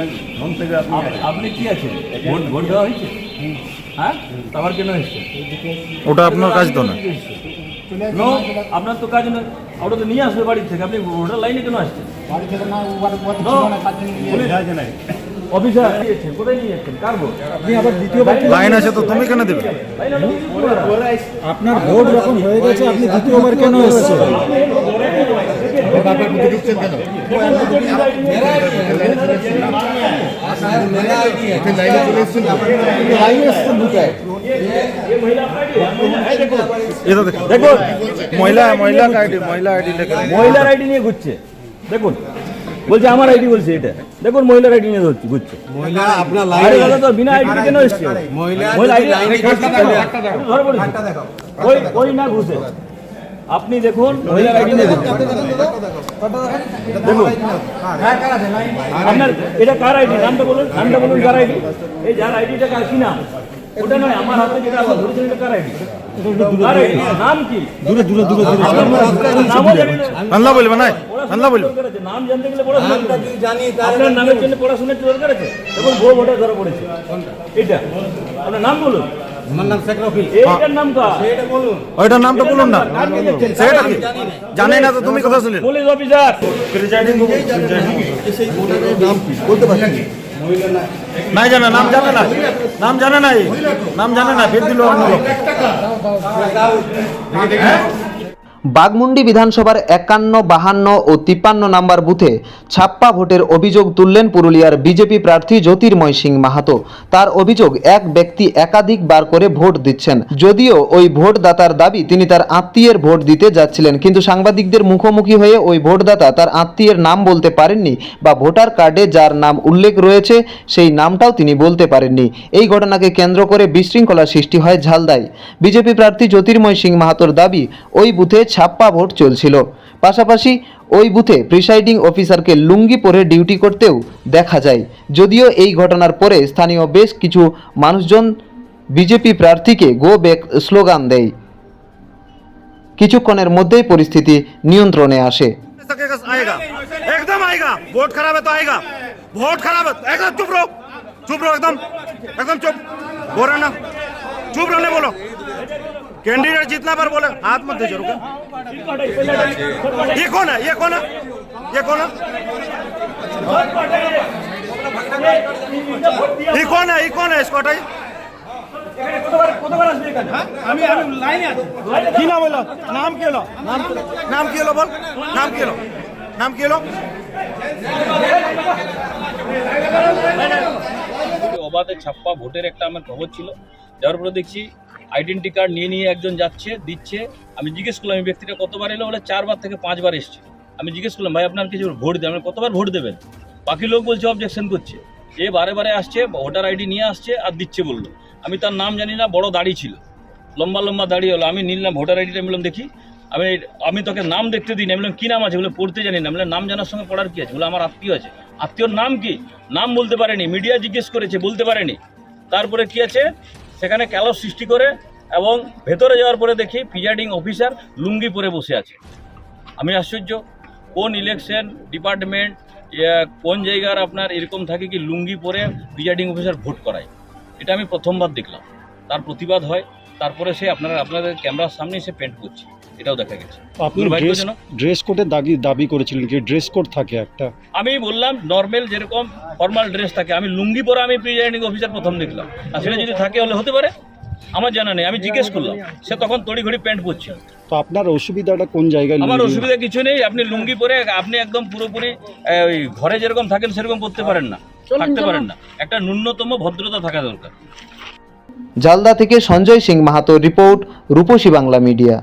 থেকে আপনি আপনি কি আছেন? ভোট ভোট দেওয়া হয়েছে? হ্যাঁ? আবার কেন এসছে ওটা আপনার কাজ তো না। আপনার তো কাজ নয় ওটা তো নিয়ে আসবে বাড়ি থেকে। আপনি ভোটার লাইনে কেন আসছেন? অফিসার কোথায় নিয়ে যাচ্ছেন কার ভোট? লাইন আছে তো তুমি কেন দেবে? আপনার ভোট যখন হয়ে গেছে আপনি দ্বিতীয়বার কেন এসেছেন? এ তো? দেখো দেখুন মহিলা মহিলা আইডি মহিলা আইডি মহিলার আইডি নিয়ে ঘুরছে। দেখুন বলছে আমার আইডি বলছে এটা। দেখুন মহিলার আইডি নিয়ে ধরছে ঘুরছে। মহিলা আপনার আরে দাদা তো বিনা আইডি কেন এসছে? মহিলা আইডি ধরে পড়েছে ওই ওই না ঘুষে আপনি দেখুন আপনার এটা কার আইডি? নামটা বলুন নামটা বলুন কার আইডি? এই যার আইডিটা কার? কি নাম? ওটা নয় আমার হাতে যেটা আপনার ধরেছেন এটা কার আইডি? নাম কি? দূরে দূরে দূরে দূরে। নামও জানি না। বাংলা বলবে না বাংলা বলবে। নাম জানতে গেলে পড়াশোনা। আপনার নামের জন্য পড়াশোনার একটু দরকার আছে। এবং ধরা পড়েছে। এটা। আপনার নাম বলুন। আমার নাম শেখ রফি এইটার নাম কা ওইটার নামটা বলুন না। সেটা কি? জানে না। তো তুমি কথা শুনলে পুলিশ অফিসার। নাই জানে নাম। জানে না। নাম জানে না নাম জানে না ফের দিল অন্য লোক। বাগমুন্ডি বিধানসভার একান্ন, বাহান্ন ও তিপ্পান্ন নম্বর বুথে ছাপ্পা ভোটের অভিযোগ তুললেন পুরুলিয়ার বিজেপি প্রার্থী জ্যোতির্ময় সিং মাহাতো। তার অভিযোগ, এক ব্যক্তি একাধিক বার করে ভোট দিচ্ছেন। যদিও ওই ভোটদাতার দাবি, তিনি তার আত্মীয়ের ভোট দিতে যাচ্ছিলেন, কিন্তু সাংবাদিকদের মুখোমুখি হয়ে ওই ভোটদাতা তার আত্মীয়ের নাম বলতে পারেননি বা ভোটার কার্ডে যার নাম উল্লেখ রয়েছে, সেই নামটাও তিনি বলতে পারেননি। এই ঘটনাকে কেন্দ্র করে বিশৃঙ্খলা সৃষ্টি হয় ঝালদায়। বিজেপি প্রার্থী জ্যোতির্ময় সিং মাহাতোর দাবি, ওই বুথে ছাপ্পা ভোট চলছিল পাশাপাশি ওই বুথে প্রিসাইডিং অফিসারকে লুঙ্গি পরে ডিউটি করতেও দেখা যায় যদিও এই ঘটনার পরে স্থানীয় বেশ কিছু মানুষজন বিজেপি প্রার্থীকে গো ব্যাক স্লোগান দেয় কিছুক্ষণের মধ্যেই পরিস্থিতি নিয়ন্ত্রণে আসে सकेगा आएगा एकदम आएगा वोट खराब है तो आएगा वोट खराब है एकदम चुप रहो चुप रहो एकदम एकदम चुप बोल रहे ना चुप रहने बोलो कैंडिडेट जितना बार बोले हाथ मत दीजिए रुको ये कौन है ये कौन है ये कौन है ये कौन है ये कौन है इसको हटाइए কি নাম হলো নাম কি হলো নাম নাম কি হলো বল নাম কি হলো নাম কি হলো অবাধে ছাপ্পা ভোটের একটা আমার খবর ছিল যাওয়ার পরে দেখছি আইডেন্টি কার্ড নিয়ে নিয়ে একজন যাচ্ছে দিচ্ছে। আমি জিজ্ঞেস করলাম এই ব্যক্তিটা কতবার এলো? বলে চারবার থেকে পাঁচবার এসছে। আমি জিজ্ঞেস করলাম ভাই আপনার কিছু ভোট দেবেন? কতবার ভোট দেবেন? বাকি লোক বলছে অবজেকশন করছে। এ বারে বারে আসছে ভোটার আইডি নিয়ে আসছে আর দিচ্ছে বলল। আমি তার নাম জানি না বড় দাড়ি ছিল। লম্বা লম্বা দাড়ি হলো। আমি নিলাম ভোটার আইডিটা বললাম দেখি। আমি আমি তোকে নাম দেখতে দিই না বললাম কী নাম আছে? বলে পড়তে জানি না। বললাম, নাম জানার সঙ্গে পড়ার কী আছে? বলে আমার আত্মীয় আছে। আত্মীয়র নাম কি? নাম বলতে পারেনি। মিডিয়া জিজ্ঞেস করেছে বলতে পারেনি। তারপরে কি আছে? সেখানে ক্যালো সৃষ্টি করে এবং ভেতরে যাওয়ার পরে দেখি প্রিজাইডিং অফিসার লুঙ্গি পরে বসে আছে। আমি আশ্চর্য, কোন ইলেকশন ডিপার্টমেন্ট কোন জায়গার আপনার এরকম থাকে কি লুঙ্গি পরে প্রিজাইডিং অফিসার ভোট করায়? এটা আমি প্রথমবার দেখলাম। তার প্রতিবাদ হয়, তারপরে সে আপনারা, আপনাদের ক্যামেরার সামনেই সে পেন্ট করছে। এটাও দেখা গেছে। আপনি ড্রেস। ড্রেস কোডের দাবি দাবি করেছিলেন কি? ড্রেস কোড থাকে একটা। আমি বললাম নর্মাল যেরকম ফর্মাল ড্রেস থাকে আমি লুঙ্গি পরে আমি প্রিজাইডিং অফিসার প্রথম দেখলাম। আর সেটা যদি থাকে হলে হতে পারে। আমার জানা নেই আমি জিজ্ঞেস করলাম। সে তখন তড়িঘড়ি প্যান্ট পরছে। তো আপনার অসুবিধাটা কোন জায়গায় আমার অসুবিধা কিছু নেই আপনি লুঙ্গি পরে আপনি একদম পুরোপুরি ওই ঘরে যেরকম থাকেন সেরকম পড়তে পারেন না। থাকতে পারেন না। একটা ন্যূনতম ভদ্রতা থাকা দরকার। জালদা থেকে সঞ্জয় সিং মাহাতো রিপোর্ট রূপসী বাংলা মিডিয়া।